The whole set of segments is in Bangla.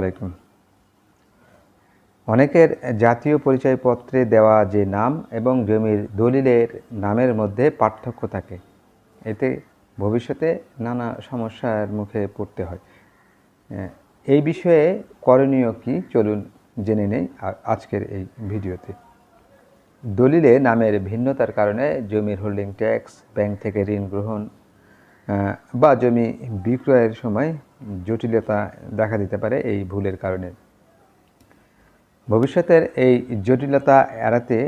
আলাইকুম অনেকের জাতীয় পরিচয়পত্রে দেওয়া যে নাম এবং জমির দলিলের নামের মধ্যে পার্থক্য থাকে। এতে ভবিষ্যতে নানা সমস্যার মুখে পড়তে হয়। এই বিষয়ে করণীয় কি চলুন জেনে নেই আজকের এই ভিডিওতে। দলিলে নামের ভিন্নতার কারণে জমির হোল্ডিং ট্যাক্স, ব্যাংক থেকে ঋণ গ্রহণ বা জমি বিক্রয়ের সময় জটিলতা দেখা দিতে পারে এই ভুলের কারণে। ভবিষ্যতের এই জটিলতা এড়াতে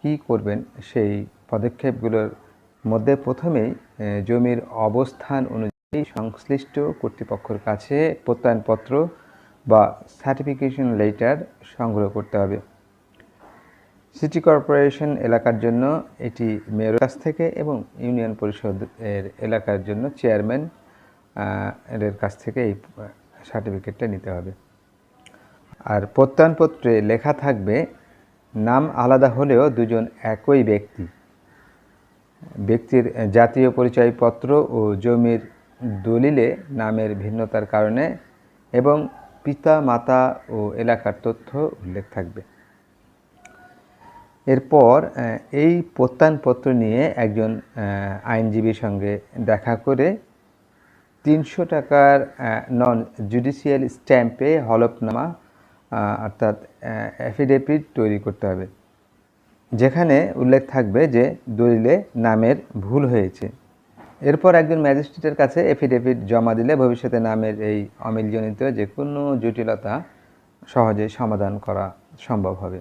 কি করবেন? সেই পদক্ষেপগুলোর মধ্যে প্রথমেই জমির অবস্থান অনুযায়ী সংশ্লিষ্ট কর্তৃপক্ষের কাছে প্রত্যয়নপত্র বা সার্টিফিকেশন লেটার সংগ্রহ করতে হবে। সিটি কর্পোরেশন এলাকার জন্য, এটি মেয়রের কাছ থেকে এবং ইউনিয়ন পরিষদ এর এলাকার জন্য চেয়ারম্যান এর কাছ থেকে এই সার্টিফিকেটটা নিতে হবে। আর প্রত্যয়নপত্রে লেখা থাকবে, নাম আলাদা হলেও দুজন একই ব্যক্তি। ব্যক্তির জাতীয় পরিচয়পত্র ও জমির দলিলে নামের ভিন্নতার কারণে এবং পিতা মাতা ও এলাকার তথ্য উল্লেখ থাকবে। এরপর এই প্রত্যয়নপত্র নিয়ে একজন আইনজীবীর সঙ্গে দেখা করে তিনশো টাকার নন জুডিশিয়াল স্ট্যাম্পে হলফনামা অর্থাৎ অ্যাফিডেভিট তৈরি করতে হবে। যেখানে উল্লেখ থাকবে যে দলিলে নামের ভুল হয়েছে। এরপর একজন ম্যাজিস্ট্রেটের কাছে এফিডেভিট জমা দিলে ভবিষ্যতে নামের এই অমিলজনিত যে কোনো জটিলতা সহজে সমাধান করা সম্ভব হবে।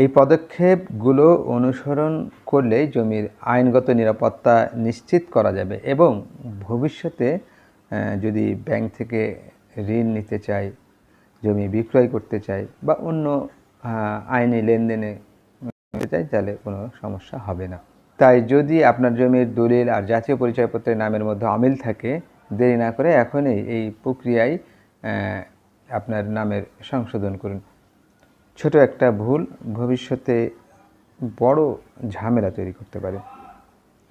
এই পদক্ষেপগুলো অনুসরণ করলে জমির আইনগত নিরাপত্তা নিশ্চিত করা যাবে এবং ভবিষ্যতে যদি ব্যাংক থেকে ঋণ নিতে চাই জমি বিক্রয় করতে চাই বা অন্য আইনি লেনদেনে চাই তাহলে কোনো সমস্যা হবে না। তাই যদি আপনার জমির দলিল আর জাতীয় পরিচয়পত্রের নামের মধ্যে অমিল থাকে, দেরি না করে এখনই এই প্রক্রিয়ায় আপনার নামের সংশোধন করুন। ছোট একটা ভুল ভবিষ্যতে বড় ঝামেলা তৈরি করতে পারে।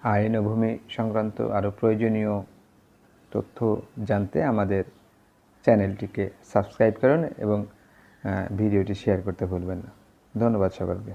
আইন ও ভূমি সংক্রান্ত আরও প্রয়োজনীয় তথ্য জানতে আমাদের চ্যানেলটিকে সাবস্ক্রাইব করুন এবং ভিডিওটি শেয়ার করতে ভুলবেন না। ধন্যবাদ সকলকে